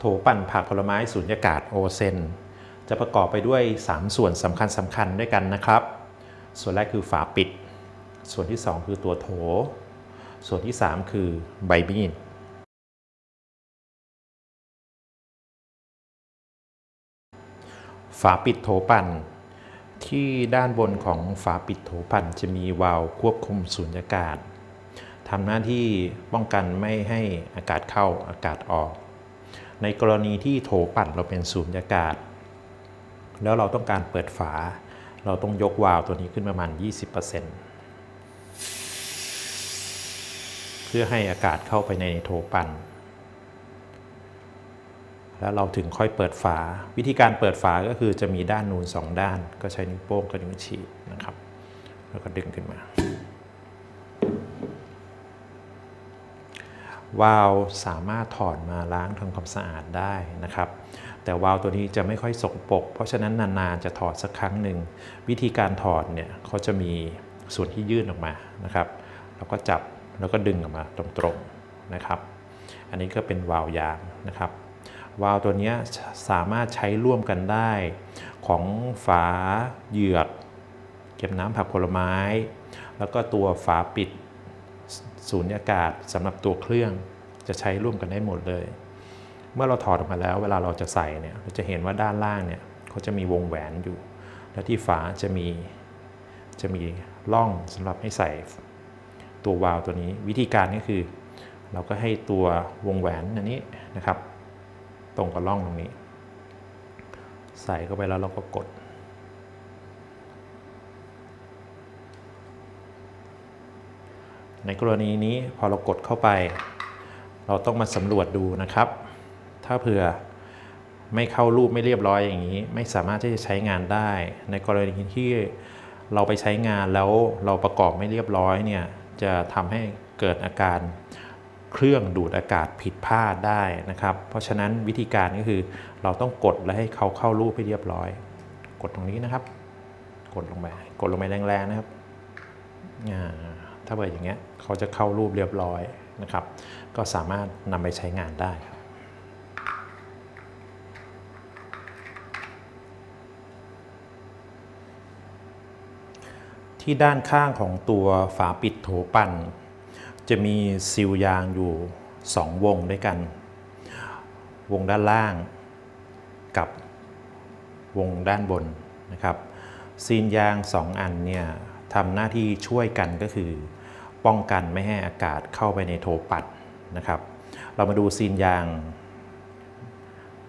โถปั่นผักผลไม้สูญญากาศโอเซน จะประกอบไปด้วย 3 ส่วนสำคัญสำคัญด้วยกันนะครับ ส่วนแรกคือฝาปิด ส่วนที่ 2 คือตัวโถ ส่วนที่ 3 คือใบมีดฝาปิดโถปั่น ที่ด้านบนของฝาปิดโถปั่นจะมีวาล์วควบคุมสูญญากาศทำหน้าที่ป้องกันไม่ให้อากาศเข้าอากาศออก ในกรณีที่โถปั่นเราเป็นสูญญากาศ แล้วเราต้องการเปิดฝา เราต้องยกวาล์วตัวนี้ขึ้นประมาณ 20%เพื่อให้อากาศเข้าไปในโถปั่น แล้วเราถึงค่อยเปิดฝา วิธีการเปิดฝาก็คือจะมีด้านนูนสองด้าน ก็ใช้นิ้วโป้งกับนิ้วชี้นะครับ แล้วก็ดึงขึ้นมา วาล์วสามารถถอดมาล้างทำความสะอาดได้นะครับ แต่วาล์วตัวนี้จะไม่ค่อยสกปรกเพราะฉะนั้นนานๆจะถอดสักครั้งหนึ่งวิธีการถอดเนี่ยเขาจะมีส่วนที่ยื่นออกมานะครับแล้วก็จับแล้วก็ดึงออกมาตรงๆนะครับ อันนี้ก็เป็นวาล์วยางนะครับวาล์วตัวนี้สามารถใช้ร่วมกันได้ ของฝาเหยือก เก็บน้ำผักผลไม้ แล้วก็ตัวฝาปิด สูญญากาศสำหรับตัวเครื่องจะใช้ร่วมกันได้หมดเลย เมื่อเราถอดออกมาแล้วเวลาเราจะใส่เนี่ยเราจะเห็นว่าด้านล่างเนี่ยเขาจะมีวงแหวนอยู่ และที่ฝาจะมีจะมีร่องสำหรับให้ใส่ตัววาล์วตัวนี้ วิธีการก็คือ เราก็ให้ตัววงแหวนอันนี้นะครับ ตรงกับร่องตรงนี้ ใส่เข้าไปแล้วเราก็กด ในกรณีนี้พอเรากดเข้าไป เราต้องมาสำรวจดูนะครับ ถ้าเผื่อไม่เข้ารูปไม่เรียบร้อยอย่างนี้ ไม่สามารถที่จะใช้งานได้ ในกรณีที่เราไปใช้งานแล้วเราประกอบไม่เรียบร้อยเนี่ยจะทำให้เกิดอาการเครื่องดูดอากาศผิดพลาดได้นะครับ เพราะฉะนั้นวิธีการก็คือเราต้องกดและให้เขาเข้ารูปให้เรียบร้อย กดตรงนี้นะครับ กดลงไปกดลงไปแรงๆนะครับถ้าเปิดอย่างเงี้ย เขาจะเข้ารูปเรียบร้อยนะครับ ก็สามารถนำไปใช้งานได้ครับที่ด้านข้างของตัวฝาปิดโถปั่น จะมีซีลยางอยู่ 2 วงด้วยกัน วงด้านล่างกับวงด้านบนนะครับซีนยาง 2 อันเนี่ยทำหน้าที่ช่วยกันก็คือ ป้องกันไม่ให้อากาศเข้าไปในโถปัดนะครับ เรามาดูซีนยาง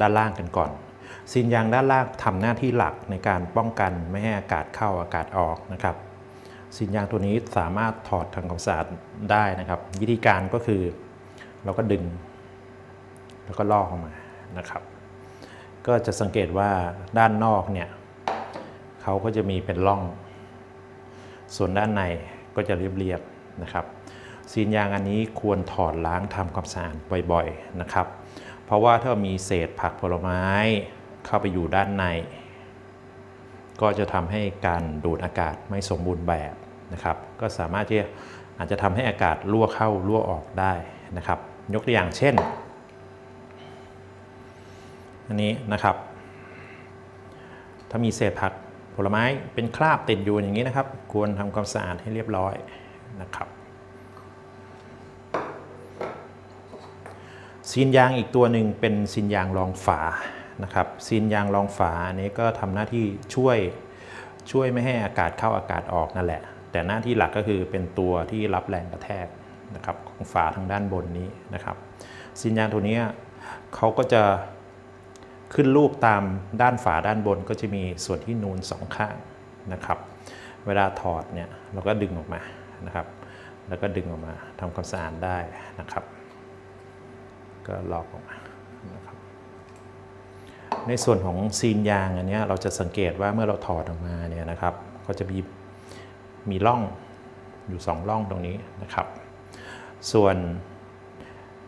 ด้านล่างกันก่อน ซีนยางด้านล่างทำหน้าที่หลักในการป้องกันไม่ให้อากาศเข้าอากาศออกนะครับซีนยางตัวนี้สามารถถอดทำความสะอาดได้นะครับ วิธีการก็คือเราก็ดึง แล้วก็ลอกออกมานะครับ ก็จะสังเกตว่าด้านนอกเนี่ยเขาก็จะมีเป็นร่อง ส่วนด้านในก็จะเรียบๆ นะครับซีนยางอันนี้ควรถอดล้างทำความสะอาดบ่อยๆนะครับ เพราะว่าถ้ามีเศษผักผลไม้เข้าไปอยู่ด้านใน ก็จะทำให้การดูดอากาศไม่สมบูรณ์แบบนะครับ ก็สามารถที่อาจจะทำให้อากาศรั่วเข้ารั่วออกได้นะครับ ยกตัวอย่างเช่น อันนี้นะครับ ถ้ามีเศษผักผลไม้เป็นคราบติดอยู่อย่างนี้นะครับ ควรทำความสะอาดให้เรียบร้อย นะครับซีนยางอีกตัวหนึ่งเป็นซีนยางรองฝานะครับซีนยางรองฝาอันนี้ก็ทำหน้าที่ช่วยช่วยไม่ให้อากาศเข้าอากาศออกนั่นแหละ แต่หน้าที่หลักก็คือเป็นตัวที่รับแรงกระแทกนะครับของฝาทางด้านบนนี้นะครับซีนยางตัวนี้เขาก็จะขึ้นรูปตามด้านฝาด้านบนก็จะมีส่วนที่นูนสองข้างนะครับ เวลาถอดเนี่ยเราก็ดึงออกมา นะครับ แล้วก็ดึงออกมาทำความสะอาดได้นะครับ ก็ลอกออกมานะครับในส่วนของซีนยางอันนี้เราจะสังเกตว่าเมื่อเราถอดออกมาเนี่ยนะครับ ก็จะมีมีร่องอยู่สองร่องตรงนี้นะครับ ส่วน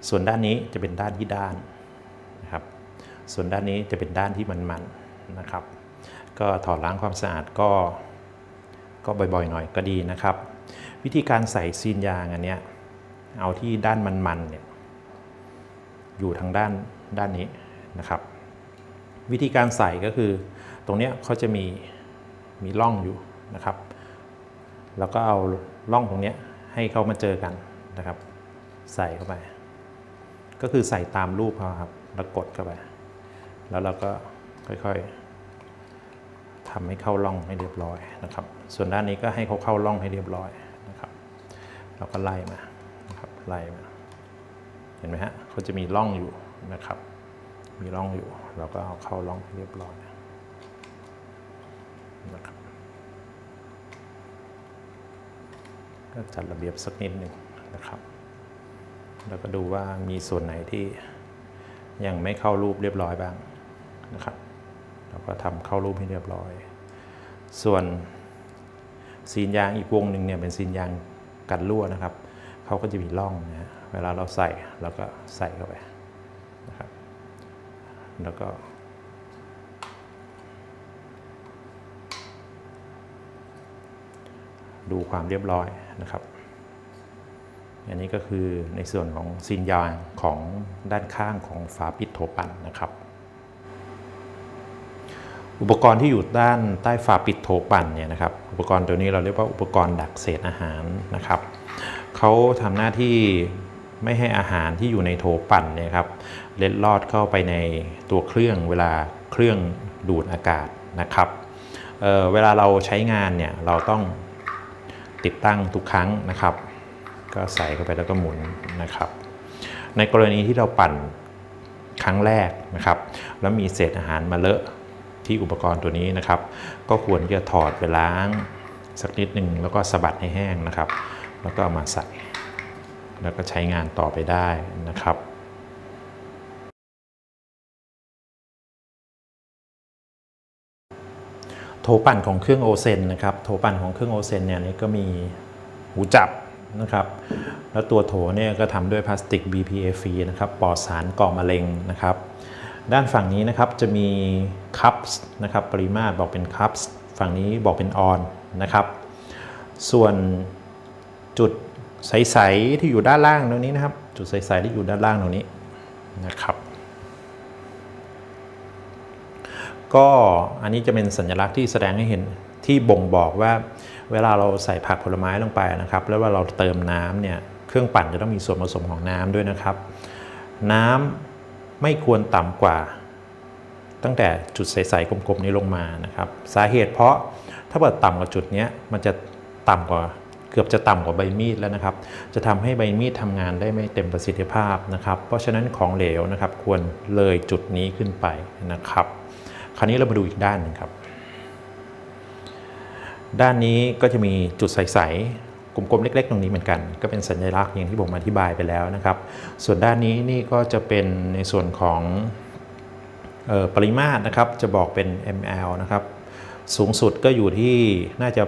ส่วนด้านนี้จะเป็นด้านที่ด้านนะครับ ส่วนด้านนี้จะเป็นด้านที่มันๆนะครับ ก็ถอดล้างความสะอาดก็ก็บ่อยๆ หน่อยก็ดีนะครับ วิธีการใส่ซีนยางอันเนี้ยเอาที่ด้านมันๆเนี่ยอยู่ทางด้านด้านนี้นะครับ วิธีการใส่ก็คือตรงเนี้ยเขาจะมีมีร่องอยู่นะครับ แล้วก็เอาร่องตรงเนี้ยให้เขามาเจอกันนะครับ ใส่เข้าไป ก็คือใส่ตามรูปเขาครับแล้วกดเข้าไป แล้วเราก็ค่อยๆทำให้เข้าร่องให้เรียบร้อยนะครับ ส่วนด้านนี้ก็ให้เขาเข้าร่องให้เรียบร้อย เราก็ไล่มานะครับไล่มา เห็นไหมฮะเขาจะมีร่องอยู่นะครับ มีร่องอยู่ เราก็เอาเข้าร่องให้เรียบร้อยนะครับก็จัดระเบียบสักนิดหนึ่งนะครับ แล้วก็ดูว่ามีส่วนไหนที่ยังไม่เข้ารูปเรียบร้อยบ้างนะครับเราก็ทำเข้ารูปให้เรียบร้อย ส่วนซีนยางอีกวงหนึ่งเนี่ยเป็นซีนยาง กันรั่วนะครับเขาก็จะมีร่องนะฮะเวลาเราใส่เราก็ใส่เข้าไปนะครับแล้วก็ดูความเรียบร้อยนะครับ อันนี้ก็คือในส่วนของซีนยางของด้านข้างของฝาปิดโถปั่นนะครับ อุปกรณ์ที่อยู่ด้านใต้ฝาปิดโถปั่นเนี่ยนะครับ อุปกรณ์ตัวนี้เราเรียกว่าอุปกรณ์ดักเศษอาหารนะครับเขาทำหน้าที่ไม่ให้อาหารที่อยู่ในโถปั่นเนี่ยครับเล็ดลอดเข้าไปในตัวเครื่องเวลาเครื่องดูดอากาศนะครับเเวลาเราใช้งานเนี่ยเราต้องติดตั้งทุกครั้งนะครับ ก็ใส่เข้าไปแล้วก็หมุนนะครับ ในกรณีที่เราปั่นครั้งแรกนะครับ แล้วมีเศษอาหารมาเลอะ ที่อุปกรณ์ตัวนี้นะครับ ก็ควรที่จะถอดไปล้างสักนิดหนึ่งแล้วก็สะบัดให้แห้งนะครับ แล้วก็เอามาใส่ แล้วก็ใช้งานต่อไปได้นะครับโถปั่นของเครื่องโอเซนนะครับโถปั่นของเครื่องโอเซนเนี่ยนี่ก็มีหูจับนะครับ แล้วตัวโถเนี่ยก็ทำด้วยพลาสติก BPA ฟรีนะครับปลอดสารก่อมะเร็งนะครับ ด้านฝั่งนี้นะครับจะมีคัพส์นะครับปริมาตรบอกเป็นคัพส์ฝั่งนี้บอกเป็นออนนะครับ ส่วนจุดใสๆที่อยู่ด้านล่างตรงนี้นะครับ จุดใสๆที่อยู่ด้านล่างตรงนี้นะครับ ก็อันนี้จะเป็นสัญลักษณ์ที่แสดงให้เห็นที่บ่งบอกว่า เวลาเราใส่ผักผลไม้ลงไปนะครับ แล้วเวลาเราเติมน้ำเนี่ยเครื่องปั่นจะต้องมีส่วนผสมของน้ำด้วยนะครับ น้ำ ไม่ควรต่ำกว่า ตั้งแต่จุดใสๆกลมๆนี้ลงมานะครับ สาเหตุเพราะถ้าเกิดต่ำกว่าจุดนี้มันจะต่ำกว่าเกือบจะต่ำกว่าใบมีดแล้วนะครับ จะทำให้ใบมีดทำงานได้ไม่เต็มประสิทธิภาพนะครับ เพราะฉะนั้นของเหลวนะครับ ควรเลยจุดนี้ขึ้นไปนะครับ คราวนี้เรามาดูอีกด้านหนึงครับ ด้านนี้ก็จะมีจุดใสๆ กลมๆเล็ก ๆ ตรงนี้เหมือนกัน ก็เป็นสัญลักษณ์อย่างที่ผมอธิบายไปแล้วนะครับ ส่วนด้านนี้นี่ก็จะเป็นในส่วนของออปริมาตรนะครับจะบอกเป็น ml นะครับสูงสุดก็อยู่ที่น่าจะ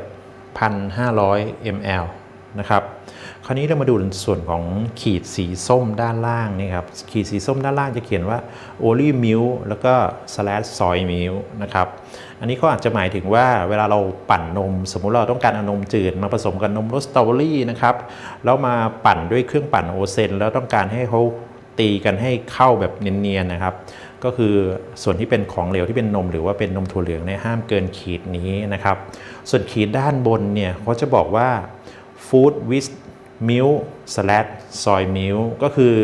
1,500 ml นะครับคราวนี้เรามาดูส่วนของขีดสีส้มด้านล่างนี่ครับขีดสีส้มด้านล่างจะเขียนว่า o l i milk แล้วก็ slash soy milk นะครับอันนี้ก็อาจจะหมายถึงว่าเวลาเราปั่นนม สมมุติเราต้องการเอานมจืดมาผสมกับนมรสสตรอเบอรี่นะครับแล้วมาปั่นด้วยเครื่องปั่นโอเซนแล้วต้องการให้เขาตีกันให้เข้าแบบเนียนๆนะครับ ก็คือส่วนที่เป็นของเหลวที่เป็นนม หรือว่าเป็นนมถั่วเหลืองเนี่ยห้ามเกินขีดนี้นะครับ ส่วนขีดด้านบนเนี่ยเขาจะบอกว่า food with milk slash soy milk ก็คือ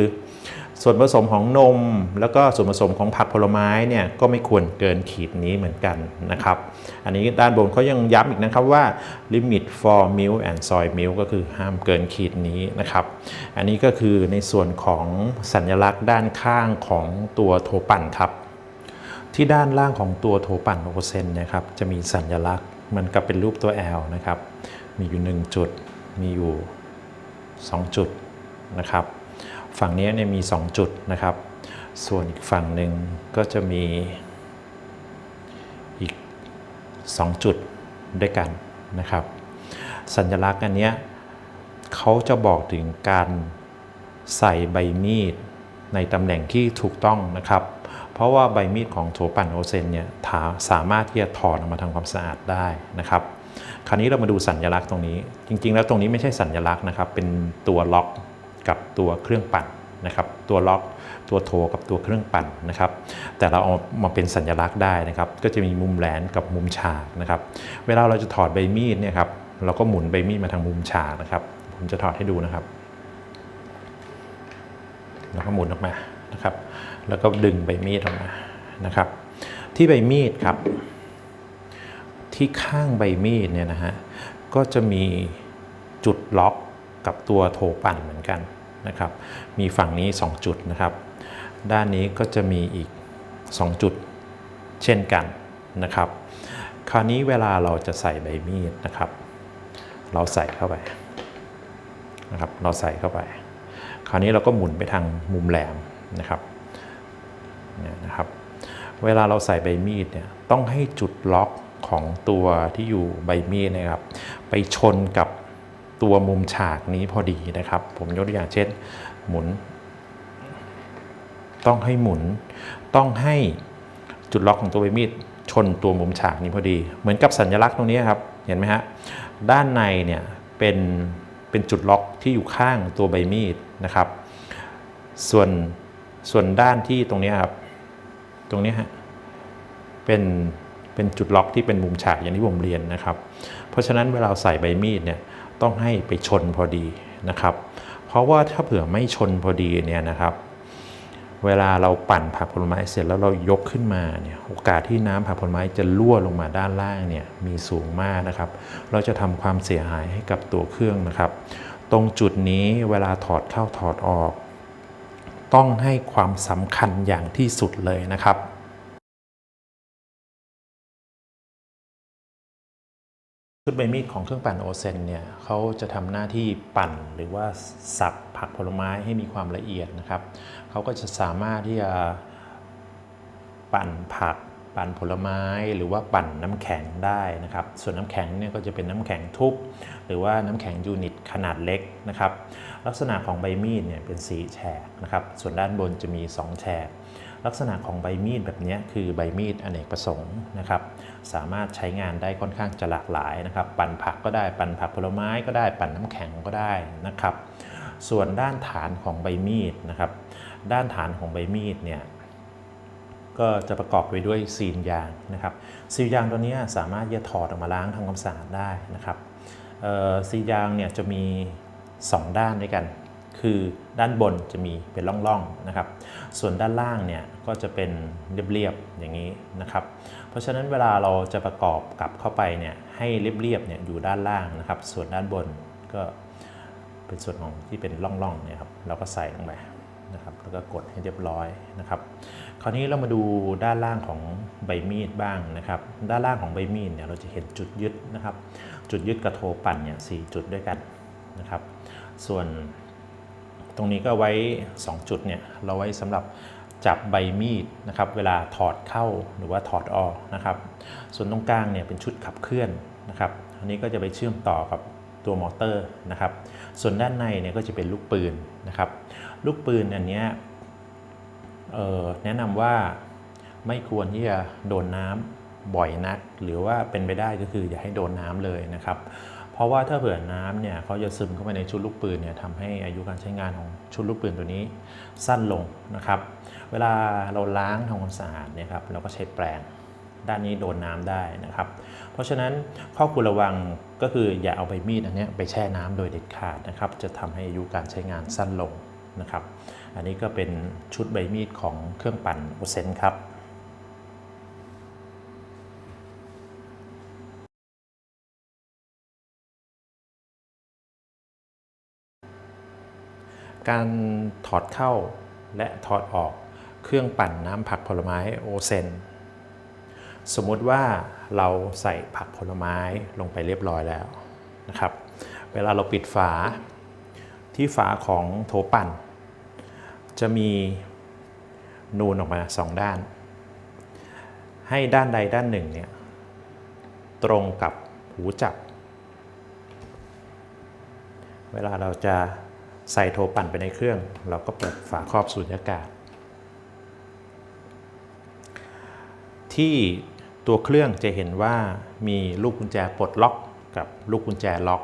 ส่วนผสมของนม แล้วก็ส่วนผสมของผักผลไม้เนี่ยก็ไม่ควรเกินขีดนี้เหมือนกันนะครับ อันนี้ด้านบนเขายังย้ำอีกนะครับว่า limit for milk and soy milk ก็คือห้ามเกินขีดนี้นะครับ อันนี้ก็คือในส่วนของสัญลักษณ์ด้านข้างของตัวโทปั่นครับ ที่ด้านล่างของตัวโถปั่นโอเซนนะครับจะมีสัญลักษณ์เหมันกับเป็นรูปตัว L นะครับ มีอยู่ 1 จุด มีอยู่ 2 จุดนะครับ ฝั่งนี้เนี่ยมี 2 จุดนะครับ ส่วนอีกฝั่งหนึ่งก็จะมีอีก 2 จุดด้วยกันนะครับ สัญลักษณ์อันนี้เขาจะบอกถึงการใส่ใบมีดในตำแหน่งที่ถูกต้องนะครับ เพราะว่าใบมีดของโถปั่นโอเซนเนี่ยาสามารถที่จะถอดออกมาทำความสะอาดได้นะครับ คราวนี้เรามาดูสัญลักษณ์ตรงนี้ จริง ๆ แล้วตรงนี้ไม่ใช่สัญลักษณ์นะครับ เป็นตัวล็อกกับตัวเครื่องปั่นนะครับ ตัวล็อกตัวโทกับตัวเครื่องปั่นนะครับ แต่เราเอามาเป็นสัญลักษณ์ได้นะครับ ก็จะมีมุมแหลนกับมุมฉากนะครับ เวลาเราจะถอดใบมีดเนี่ยครับ เราก็หมุนใบมีดมาทางมุมฉากนะครับ ผมจะถอดให้ดูนะครับ แล้วก็หมุนออกมานะครับ แล้วก็ดึงใบมีดออกมานะครับ ที่ใบมีดครับ ที่ข้างใบมีดเนี่ยนะฮะก็จะมีจุดล็อกกับตัวโถปั่นเหมือนกันนะครับ มีฝั่งนี้ 2 จุดนะครับ ด้านนี้ก็จะมีอีก 2 จุดเช่นกันนะครับ คราวนี้เวลาเราจะใส่ใบมีดนะครับ เราใส่เข้าไปนะครับ เราใส่เข้าไป คราวนี้เราก็หมุนไปทางมุมแหลมนะครับเนี่ยนะครับ เวลาเราใส่ใบมีดเนี่ยต้องให้จุดล็อก ของตัวที่อยู่ใบมีดนะครับ ไปชนกับตัวมุมฉากนี้พอดีนะครับ ผมยกตัวอย่างเช่น หมุน ต้องให้หมุน ต้องให้จุดล็อกของตัวใบมีดชนตัวมุมฉากนี้พอดี เหมือนกับสัญลักษณ์ตรงนี้ครับ เห็นไหมฮะ ด้านในเนี่ยเป็นเป็นจุดล็อกที่อยู่ข้างตัวใบมีดนะครับ ส่วนส่วนด้านที่ตรงนี้ครับ ตรงนี้ฮะ เป็น เป็นจุดล็อกที่เป็นมุมฉากอย่างที่ผมเรียนนะครับ เพราะฉะนั้นเวลาใส่ใบมีดเนี่ยต้องให้ไปชนพอดีนะครับ เพราะว่าถ้าเผื่อไม่ชนพอดีเนี่ยนะครับ เวลาเราปั่นผักผลไม้เสร็จแล้วเรายกขึ้นมาเนี่ยโอกาสที่น้ำผักผลไม้จะรั่วลงมาด้านล่างเนี่ยมีสูงมากนะครับ เราจะทำความเสียหายให้กับตัวเครื่องนะครับ ตรงจุดนี้เวลาถอดเข้าถอดออก ต้องให้ความสำคัญอย่างที่สุดเลยนะครับ ชุดใบมีดของเครื่องปั่นโอเซนเนี่ยเขาจะทำหน้าที่ปั่นหรือว่าสับผักผลไม้ให้มีความละเอียดนะครับเขาก็จะสามารถที่จะปั่นผัก ปั่นผลไม้หรือว่าปั่นน้ำแข็งได้นะครับ ส่วนน้ำแข็งเนี่ยก็จะเป็นน้ำแข็งทุบหรือว่าน้ำแข็งยูนิตขนาดเล็กนะครับ ลักษณะของใบมีดเนี่ยเป็นสีแฉกนะครับ ส่วนด้านบนจะมี 2 แฉก ลักษณะของใบมีดแบบนี้คือใบมีดอเนกประสงค์นะครับ สามารถใช้งานได้ค่อนข้างจะหลากหลายนะครับ ปั่นผักก็ได้ปั่นผักผลไม้ก็ได้ปั่นน้ำแข็งก็ได้นะครับ ส่วนด้านฐานของใบมีดนะครับ ด้านฐานของใบมีดเนี่ยก็จะประกอบไปด้วยซีนยางนะครับ ซีนยางตัวนี้สามารถจะถอดออกมาล้างทำความสะอาดได้นะครับซีนยางเนี่ยจะมี 2 ด้านด้วยกัน คือด้านบนจะมีเป็นร่องๆนะครับ ส่วนด้านล่างเนี่ยก็จะเป็นเรียบๆอย่างนี้นะครับ เพราะฉะนั้นเวลาเราจะประกอบกลับเข้าไปเนี่ยให้เรียบๆเนี่ยอยู่ด้านล่างนะครับ ส่วนด้านบนก็เป็นส่วนของที่เป็นร่องๆเนี่ยครับเราก็ใส่ลงไปนะครับแล้วก็กดให้เรียบร้อยนะครับ คราวนี้เรามาดูด้านล่างของใบมีดบ้างนะครับ ด้านล่างของใบมีดเนี่ยเราจะเห็นจุดยึดนะครับ จุดยึดกระโถปั่นเนี่ยสจุดด้วยกันนะครับ ส่วน ตรงนี้ก็ไว้ 2 จุดเนี่ยเราไว้สำหรับจับใบมีดนะครับเวลาถอดเข้าหรือว่าถอดออกนะครับส่วนตรงกลางเนี่ยเป็นชุดขับเคลื่อนนะครับอันนี้ก็จะไปเชื่อมต่อกับตัวมอเตอร์นะครับส่วนด้านในเนี่ยก็จะเป็นลูกปืนนะครับลูกปืนอันนี้เออแนะนำว่าไม่ควรที่จะโดนน้ำบ่อยนัก หรือว่าเป็นไปได้ก็คืออย่าให้โดนน้ำเลยนะครับ เพราะว่าถ้าเผื่อน้ำเนี่ยเขาจะซึมเข้าไปในชุดลูกปืนเนี่ยทำให้อายุการใช้งานของชุดลูกปืนตัวนี้สั้นลงนะครับ เวลาเราล้างทำความสะอาดเนี่ยครับเราก็ใช้แปรงด้านนี้โดนน้ำได้นะครับ เพราะฉะนั้นข้อควรระวังก็คืออย่าเอาใบมีดอันเนี้ยไปแช่น้ำโดยเด็ดขาดนะครับ จะทำให้อายุการใช้งานสั้นลงนะครับ อันนี้ก็เป็นชุดใบมีดของเครื่องปั่นโอเซนครับ การถอดเข้าและถอดออกเครื่องปั่นน้ำผักผลไม้โอเซนสมมุติว่าเราใส่ผักผลไม้ลงไปเรียบร้อยแล้วนะครับ เวลาเราปิดฝาที่ฝาของโถปั่น จะมีนูนออกมาสองด้าน ให้ด้านใดด้านหนึ่งเนี่ยตรงกับหูจับ เวลาเราจะ ใส่โทปั่นไปในเครื่อง เราก็เปิดฝาครอบสูญญากาศ ที่ตัวเครื่องจะเห็นว่ามีลูกกุญแจปลดล็อกกับลูกกุญแจล็อก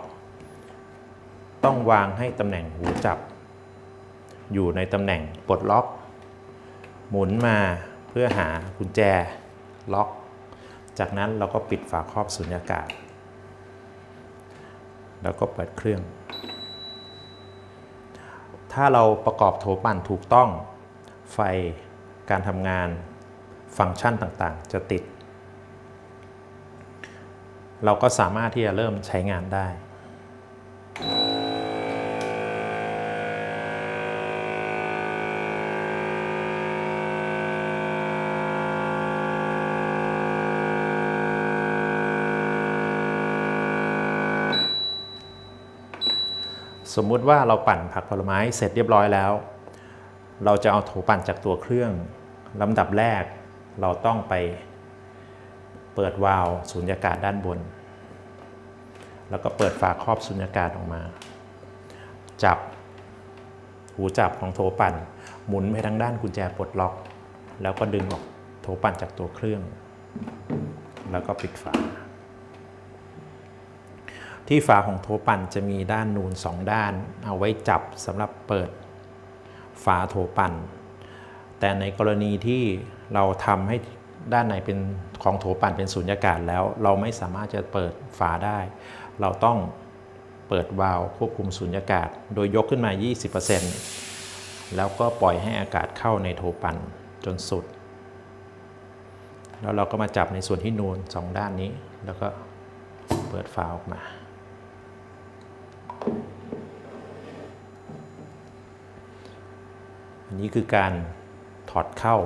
ต้องวางให้ตำแหน่งหูจับ อยู่ในตำแหน่งปลดล็อก หมุนมาเพื่อหากุญแจล็อก จากนั้นเราก็ปิดฝาครอบสุญญากาศ แล้วก็เปิดเครื่อง ถ้าเราประกอบโถปั่นถูกต้อง ไฟการทำงานฟังก์ชันต่างๆ จะติด เราก็สามารถที่จะเริ่มใช้งานได้ สมมุติว่าเราปั่นผักผลไม้เสร็จเรียบร้อยแล้ว เราจะเอาโถปั่นจากตัวเครื่องลำดับแรก เราต้องไปเปิดวาล์วสูญญากาศด้านบน แล้วก็เปิดฝาครอบสูญญากาศออกมา จับหูจับของโถปั่น หมุนไปทางด้านกุญแจปลดล็อก แล้วก็ดึงออกโถปั่นจากตัวเครื่อง แล้วก็ปิดฝา ที่ฝาของโถปั่นจะมีด้านนูนสองด้าน เอาไว้จับสำหรับเปิดฝาโถปั่น แต่ในกรณีที่เราทำให้ด้านในเป็นของโถปั่นเป็นสูญญากาศแล้ว เราไม่สามารถจะเปิดฝาได้ เราต้องเปิดวาล์วควบคุมสูญญากาศ โดยยกขึ้นมา 20%แล้วก็ปล่อยให้อากาศเข้าในโถปั่นจนสุด แล้วเราก็มาจับในส่วนที่นูนสองด้านนี้ แล้วก็เปิดฝาออกมา อัน นี้คือการถอดเข้า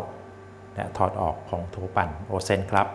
และถอดออกของโถปั่นโอเซนครับ